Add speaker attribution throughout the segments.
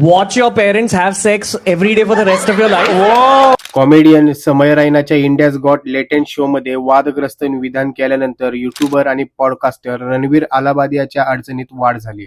Speaker 1: Watch your parents have sex every day for the rest of your life
Speaker 2: comedian Samay रायनाच्या India's got latest show मध्ये वादग्रस्त विधान केल्यानंतर YouTuber आणि podcaster Ranveer अलाबादियाच्या अडचणीत वाढ झाली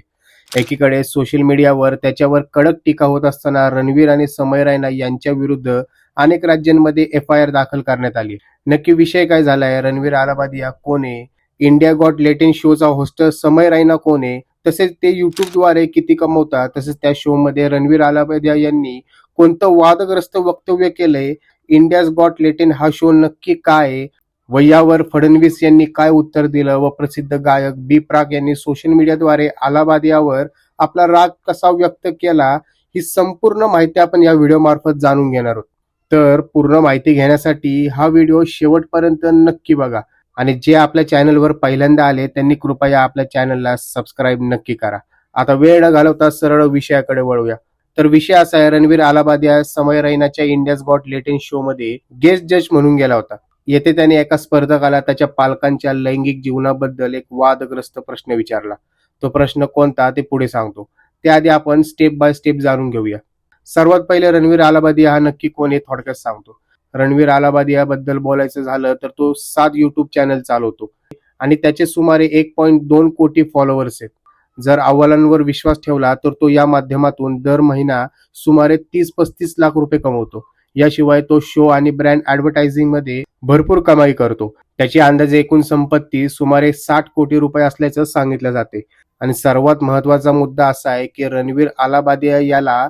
Speaker 2: एकीकडे सोशल मीडियावर त्याच्यावर कडक टीका होत असताना रणवीर आणि समय रायना यांच्या विरुद्ध अनेक राज्यांमध्ये एफ आय आर दाखल करण्यात आली नक्की विषय काय झालाय? रणवीर आलाबादिया कोण आहे? इंडिया गॉट लेटेंट शोचा होस्टर समय रायना कोण आहे? तसेच ते युट्यूबद्वारे किती कमवतात तसेच त्या शो मध्ये रणवीर आलाबादिया यांनी कोणतं वादग्रस्त वक्तव्य केलंय इंडियाज गॉट लेटेन हा शो नक्की काय व यावर फडणवीस यांनी काय उत्तर दिलं? व प्रसिद्ध गायक बी प्राग यांनी सोशल मीडियाद्वारे अलाहाबाद यावर आपला राग कसा व्यक्त केला ही संपूर्ण माहिती आपण या व्हिडिओ मार्फत जाणून घेणार आहोत. तर पूर्ण माहिती घेण्यासाठी हा व्हिडिओ शेवटपर्यंत नक्की बघा. आणि जे आपल्या चॅनलवर पहिल्यांदा आले त्यांनी कृपया आपल्या चॅनलला सबस्क्राईब नक्की करा. आता वेळ न घालवता सरळ विषयाकडे वळूया. तर विषय असा आहे रणवीर आलाबाद या समय रैनाच्या इंडियाज गॉट लेटेन शो मध्ये गेस्ट जज म्हणून गेला होता. येथे त्याने एका स्पर्धकाला त्याच्या पालकांच्या लैंगिक जीवनाबद्दल एक वादग्रस्त प्रश्न विचारला. तो प्रश्न कोणता ते पुढे सांगतो. त्याआधी आपण स्टेप बाय स्टेप जाणून घेऊया. सर्वात पहिले रणवीर अलाबादी हा नक्की कोण हे थोडक्यात सांगतो. रणवीर अलाहाबादबद्दल बोलायचं झालं तर तो सात युट्यूब चॅनल चालवतो. आणि त्याचे सुमारे एक पॉईंट दोन कोटी फॉलोअर्स आहेत. जर अहवालांवर विश्वास ठेवला तर तो या माध्यमातून दर महिना सुमारे तीस पस्तीस लाख रुपये कमवतो. याशिवाय तो शो आणि ब्रँड ऍडव्हर्टायझिंगमध्ये भरपूर कमाई करतो. त्याची अंदाजे एकूण संपत्ती सुमारे साठ कोटी रुपये असल्याचं सांगितलं जाते. आणि सर्वात महत्त्वाचा मुद्दा असा आहे की रणवीर अलाबादिया याला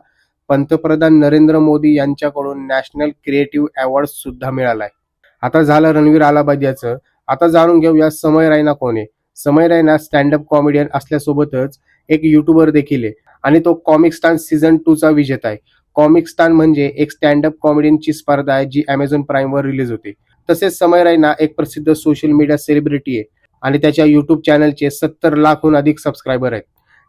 Speaker 2: पंतप्रधान नरेंद्र मोदी यांच्याकडून नॅशनल क्रिएटिव्ह अवॉर्ड सुद्धा मिळालाय. आता झालं रणवीर आलाबाद याचं. आता जाणून घेऊया समय रायना कोण आहे? समय रायना स्टँडअप कॉमेडियन असल्यासोबतच एक युट्यूबर देखील आहे आणि तो कॉमिक स्टान सीझन टू चा विजेता आहे. कॉमिक स्टान म्हणजे एक स्टँडअप कॉमेडियनची स्पर्धा आहे जी अमेझॉन प्राईम वर रिलीज होते. तसेच समय रायना एक प्रसिद्ध सोशल मीडिया सेलिब्रिटी आहे आणि त्याच्या युट्यूब चॅनलचे सत्तर लाखहून अधिक सबस्क्रायबर आहेत.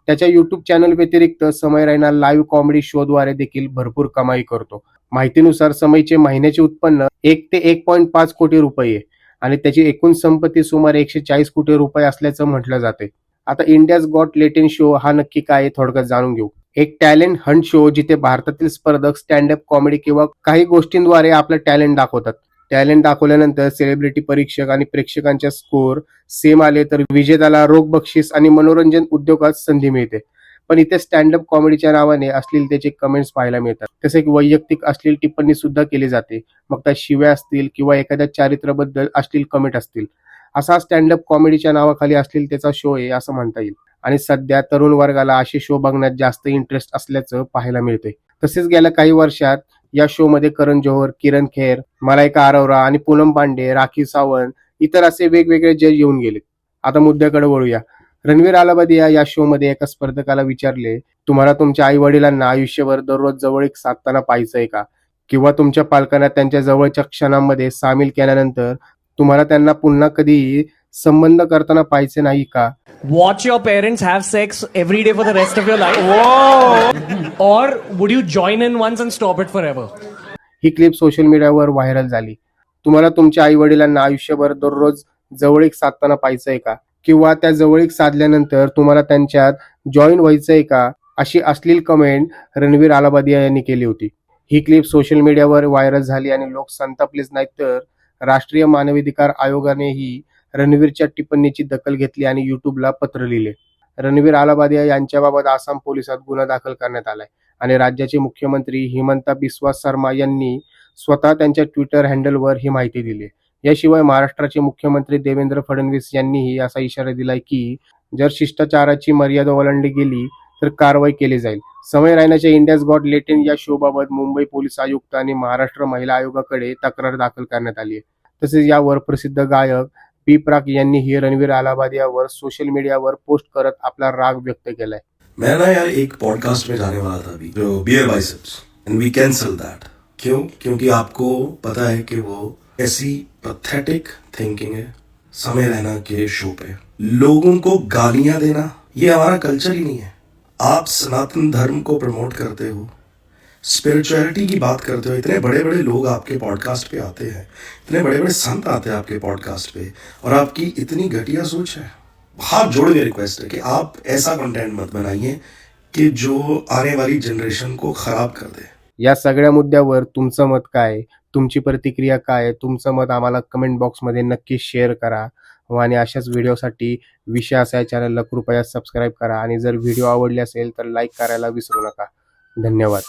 Speaker 2: त्याच्या युट्यूब चॅनल व्यतिरिक्त समय रायना लाईव्ह कॉमेडी शोद्वारे देखील भरपूर कमाई करतो. माहितीनुसार समयचे महिन्याचे उत्पन्न एक ते एक पॉईंट पाच कोटी रुपये आणि त्याची एकूण संपत्ती सुमारे एकशे चाळीस कोटी रुपये असल्याचं म्हटलं जाते आता इंडियाज गॉट लेटेन शो हा नक्की काय आहे थोडक्यात जाणून घेऊ. एक टॅलेंट हंट शो जिथे भारतातील स्पर्धक स्टँडअप कॉमेडी किंवा काही गोष्टींद्वारे आपलं टॅलेंट दाखवतात. टॅलेंट दाखवल्यानंतर सेलिब्रिटी परीक्षक आणि प्रेक्षकांच्या स्कोर सेम आले तर विजेत्याला रोख बक्षीस आणि मनोरंजन उद्योगात संधी मिळते. पण इथे स्टँडअप कॉमेडीच्या नावाने अश्लीलतेचे कमेंट्स पाहायला मिळतात. तसे वैयक्तिक अश्लील टिप्पणी सुद्धा केली जाते. मग त्या शिव्या असतील किंवा एखाद्या चारित्र्याबद्दल अश्लील कमेंट असतील. असा स्टँडअप कॉमेडीच्या नावाखाली अश्लीलतेचा शो आहे असं म्हणता येईल. आणि सध्या तरुण वर्गाला असे शो बघण्यात जास्त इंटरेस्ट असल्याचं पाहायला मिळते तसेच गेल्या काही वर्षात या शो मध्ये करण जोहर किरण खेर मलायका अरोरा आणि पूनम पांडे राखी सावंत इतर असे वेगवेगळे जज येऊन गेले. आता मुद्द्याकडे वळूया. रणवीर आलाबादिया या शो मध्ये एका स्पर्धकाला विचारले तुम्हाला तुमच्या आई वडिलांना आयुष्यभर दररोज जवळीक साधताना पाहायचंय का? किंवा तुमच्या पालकांना त्यांच्या जवळच्या क्षणांमध्ये सामील केल्यानंतर तुम्हाला त्यांना पुन्हा कधीही संबंध करताना पाहायचे नाही का?
Speaker 1: Watch your parents have sex every day for the rest of your life. Or would you join in once and stop it forever?
Speaker 2: ही क्लिप सोशल मीडियावर व्हायरल झाली. तुम्हाला तुमच्या आई वडिलांना आयुष्यभर दररोज जवळीक साधताना पाहायचंय का? किंवा त्या जवळीक साधल्यानंतर तुम्हाला त्यांच्यात जॉईन व्हायचंय का? अशी अश्लील कमेंट रणवीर आलाबादिया यांनी केली होती. ही क्लिप सोशल मीडियावर व्हायरल झाली आणि लोक संतापलेच नाहीत तर राष्ट्रीय मानवाधिकार आयोगानेही रणवीरच्या टिप्पणीची दखल घेतली आणि युट्यूबला पत्र लिहिले. रणवीर आलाबादिया यांच्याबाबत आसाम पोलिसात गुन्हा दाखल करण्यात आलाय आणि राज्याचे मुख्यमंत्री हिमंता बिस्वा शर्मा यांनी स्वतः त्यांच्या ट्विटर हँडलवर ही माहिती दिली. याशिवाय महाराष्ट्राचे मुख्यमंत्री देवेंद्र फडणवीस यांनीही असा इशारा दिलाय की जर शिष्टाचाराची मर्यादा ओलांडली गेली तर कारवाई केली जाईल. समय रायनाच्या इंडियाज गॉट लेटेन या शोबाबत मुंबई पोलीस आयुक्त आणि महाराष्ट्र महिला आयोगाकडे तक्रार दाखल करण्यात आली आहे. तसेच यावर प्रसिद्ध गायक पी प्राक यांनीही रणवीर आलाबाद यावर सोशल मीडियावर पोस्ट करत आपला राग व्यक्त केलाय.
Speaker 3: मैं ना यार एक पॉडकास्ट में जाने वाला था अभी, जो beer biceps and we cancel that क्यों? क्योंकि आपको पता है कि वो ऐसी पथेटिक थिंकिंग है, समय रहना के शो पे। लोगों को गालियाँ देना, ये हमारा कल्चर ही नहीं है। आप सनातन धर्म को प्रमोट करते हो स्पिरिचुअलिटी की बात करते हो, इतने बड़े बड़े लोग आपके पॉडकास्ट पे आते हैं, इतने बड़े बड़े संत आते हैं आपके पॉडकास्ट पे, और आपकी इतनी घटिया सोच है हाथ जोड़ के रिक्वेस्ट है कि आप ऐसा कंटेंट मत बनाइए कि जो आने वाली जनरेशन को खराब कर दे
Speaker 2: या सगळ्या मुद्द्यावर तुमचं मत काय? तुमची प्रतिक्रिया काय? तुमचं मत आम्हाला कमेंट बॉक्समध्ये नक्की शेअर करा आणि अशाच व्हिडिओसाठी विषय असा या चॅनलला कृपया सबस्क्राईब करा आणि जर व्हिडिओ आवडले असेल तर लाईक करायला विसरू नका धन्यवाद